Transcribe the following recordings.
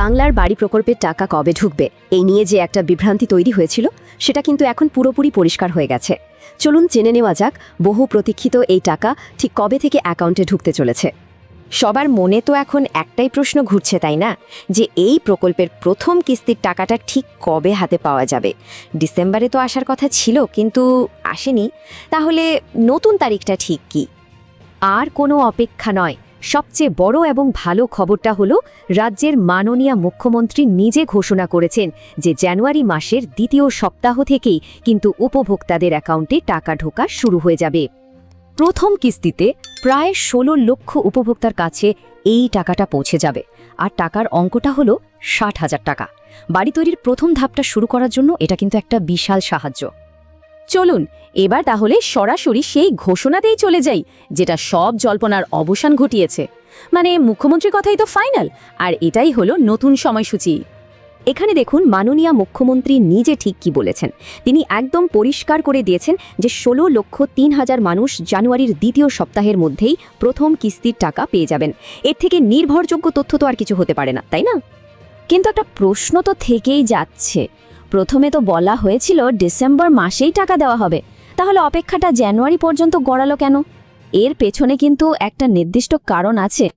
বাংলার বাড়ি প্রকল্পের টাকা কবে ঢুকবে? এই নিয়ে যে একটা বিভ্রান্তি তৈরি হয়েছিল, সেটা কিন্তু এখন পুরোপুরি পরিষ্কার হয়ে গেছে। চলুন জেনে নেওয়া যাক, বহু প্রতীক্ষিত এই টাকা ঠিক কবে থেকে অ্যাকাউন্টে ঢুকতে চলেছে। সবার মনে তো এখন একটাই প্রশ্ন ঘুরছে, তাই না? যে এই প্রকল্পের প্রথম কিস্তির টাকাটা ঠিক কবে হাতে পাওয়া যাবে? ডিসেম্বরে তো আসার কথা ছিল, কিন্তু আসেনি। তাহলে নতুন তারিখটা ঠিক কি? আর কোনো অপেক্ষা নয়। সবচেয়ে বড় এবং ভালো খবরটা হলো, রাজ্যের মাননীয় মুখ্যমন্ত্রী নিজে ঘোষণা করেছেন যে জানুয়ারি মাসের দ্বিতীয় সপ্তাহ থেকেই কিন্তু উপভোক্তাদের অ্যাকাউন্টে টাকা ঢোকা শুরু হয়ে যাবে। প্রথম কিস্তিতে প্রায় ষোলো লক্ষ উপভোক্তার কাছে এই টাকাটা পৌঁছে যাবে, আর টাকার অঙ্কটা হলো ষাট হাজার টাকা। বাড়ি তৈরির প্রথম ধাপটা শুরু করার জন্য এটা কিন্তু একটা বিশাল সাহায্য। চলুন, এবার তাহলে সরাসরি সেই ঘোষণাতেই চলে যাই, যেটা সব জল্পনার অবসান ঘটিয়েছে। মানে মুখ্যমন্ত্রীর কথাই তো ফাইনাল, আর এটাই হলো নতুন সময়সূচি। এখানে দেখুন, মাননীয় মুখ্যমন্ত্রী নিজে ঠিক কি বলেছেন। তিনি একদম পরিষ্কার করে দিয়েছেন যে ষোলো লক্ষ তিন হাজার মানুষ জানুয়ারির দ্বিতীয় সপ্তাহের মধ্যেই প্রথম কিস্তির টাকা পেয়ে যাবেন। এর থেকে নির্ভরযোগ্য তথ্য তো আর কিছু হতে পারে না, তাই না? কিন্তু একটা প্রশ্ন তো থেকেই যাচ্ছে। প্রথমে তো বলা হয়েছিল ডিসেম্বর মাসেই টাকা দেওয়া হবে। তাহলে অপেক্ষাটা জানুয়ারি পর্যন্ত গড়ালো কেন? এর পেছনে কিন্তু একটা নির্দিষ্ট কারণ আছে।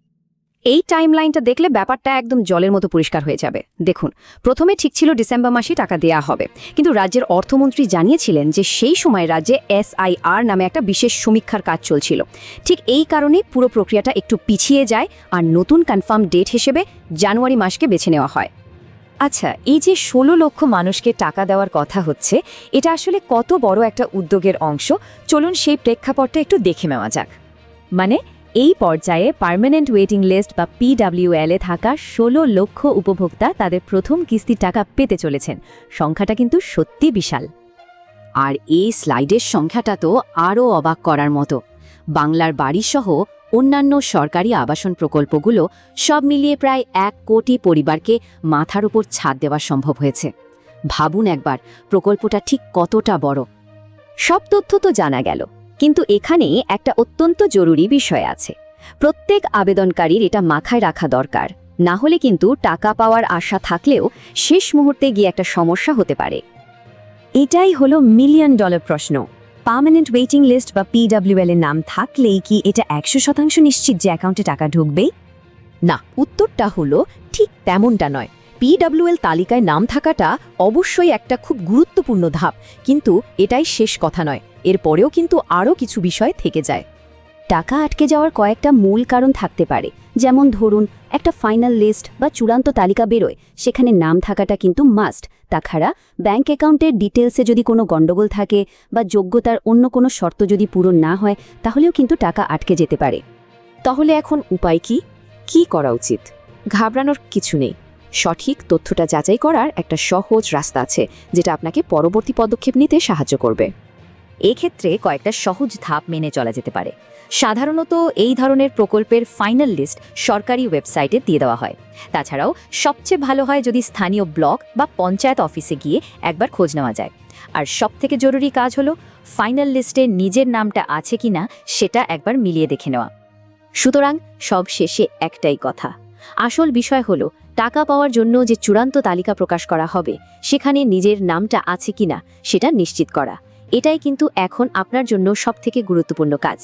এই টাইমলাইনটা দেখলে ব্যাপারটা একদম জলের মতো পরিষ্কার হয়ে যাবে। দেখুন, প্রথমে ঠিক ছিল ডিসেম্বর মাসেই টাকা দেয়া হবে। কিন্তু রাজ্যের অর্থমন্ত্রী জানিয়েছিলেন যে সেই সময় রাজ্যে এসআইআর নামে একটা বিশেষ সমীক্ষার কাজ চলছিল। ঠিক এই কারণে পুরো প্রক্রিয়াটা একটু পিছিয়ে যায় আর নতুন কনফার্ম ডেট হিসেবে জানুয়ারি মাসকে বেছে নেওয়া হয়। আচ্ছা এই যে ষোলো লক্ষ মানুষকে টাকা দেওয়ার কথা হচ্ছে, এটা আসলে কত বড় একটা উদ্যোগের অংশ? চলুন সেই প্রেক্ষাপটটা একটু দেখে নেওয়া যাক। মানে এই পর্যায়ে পার্মানেন্ট ওয়েটিং লিস্ট বা পিডাব্লিউএল এ থাকা ষোলো লক্ষ উপভোক্তা তাদের প্রথম কিস্তির টাকা পেতে চলেছেন। সংখ্যাটা কিন্তু সত্যি বিশাল। আর এই স্লাইডের সংখ্যাটা তো আরও অবাক করার মতো। বাংলার বাড়িসহ অন্যান্য সরকারি আবাসন প্রকল্পগুলো সব মিলিয়ে প্রায় এক কোটি পরিবারকে মাথার উপর ছাদ দেওয়া সম্ভব হয়েছে। ভাবুন একবার, প্রকল্পটা ঠিক কতটা বড়। সব তথ্য তো জানা গেল, কিন্তু এখানে একটা অত্যন্ত জরুরি বিষয় আছে। প্রত্যেক আবেদনকারীর এটা মাথায় রাখা দরকার, না হলে কিন্তু টাকা পাওয়ার আশা থাকলেও শেষ মুহূর্তে গিয়ে একটা সমস্যা হতে পারে। এটাই হলো মিলিয়ন ডলার প্রশ্ন। পার্মানেন্ট ওয়েটিং লিস্ট বা পিডাব্লিউএল এর নাম থাকলেই কি এটা একশো শতাংশ নিশ্চিত যে অ্যাকাউন্টে টাকা ঢুকবে না, উত্তরটা হলো ঠিক তেমনটা নয়। পিডাব্লিউএল তালিকায় নাম থাকাটা অবশ্যই একটা খুব গুরুত্বপূর্ণ ধাপ, কিন্তু এটাই শেষ কথা নয়। এরপরেও কিন্তু আরও কিছু বিষয় থেকে যায়। টাকা আটকে যাওয়ার কয়েকটা মূল কারণ থাকতে পারে। যেমন ধরুন, একটা ফাইনাল লিস্ট বা চূড়ান্ত তালিকা বেরোয়, সেখানে নাম থাকাটা কিন্তু মাস্ট তাছাড়া ব্যাংক অ্যাকাউন্টের ডিটেলসে যদি কোনো গণ্ডগোল থাকে বা যোগ্যতার অন্য কোনো শর্ত যদি পূরণ না হয়, তাহলেও কিন্তু টাকা আটকে যেতে পারে। তাহলে এখন উপায় কি? কি করা উচিত? ঘাবড়ানোর কিছু নেই। সঠিক তথ্যটা যাচাই করার একটা সহজ রাস্তা আছে, যেটা আপনাকে পরবর্তী পদক্ষেপ নিতে সাহায্য করবে। এক্ষেত্রে কয়েকটা সহজ ধাপ মেনে চলা যেতে পারে। সাধারণত এই ধরনের প্রকল্পের ফাইনাল লিস্ট সরকারি ওয়েবসাইটে দিয়ে দেওয়া হয়। তাছাড়াও সবচেয়ে ভালো হয় যদি স্থানীয় ব্লক বা পঞ্চায়েত অফিসে গিয়ে একবার খোঁজ নেওয়া যায়। আর সবথেকে জরুরি কাজ হলো ফাইনাল লিস্টে নিজের নামটা আছে কিনা সেটা একবার মিলিয়ে দেখে নেওয়া। সুতরাং সব শেষে একটাই কথা, আসল বিষয় হলো টাকা পাওয়ার জন্য যে চূড়ান্ত তালিকা প্রকাশ করা হবে, সেখানে নিজের নামটা আছে কিনা সেটা নিশ্চিত করা। এটাই কিন্তু এখন আপনার জন্য সবথেকে গুরুত্বপূর্ণ কাজ।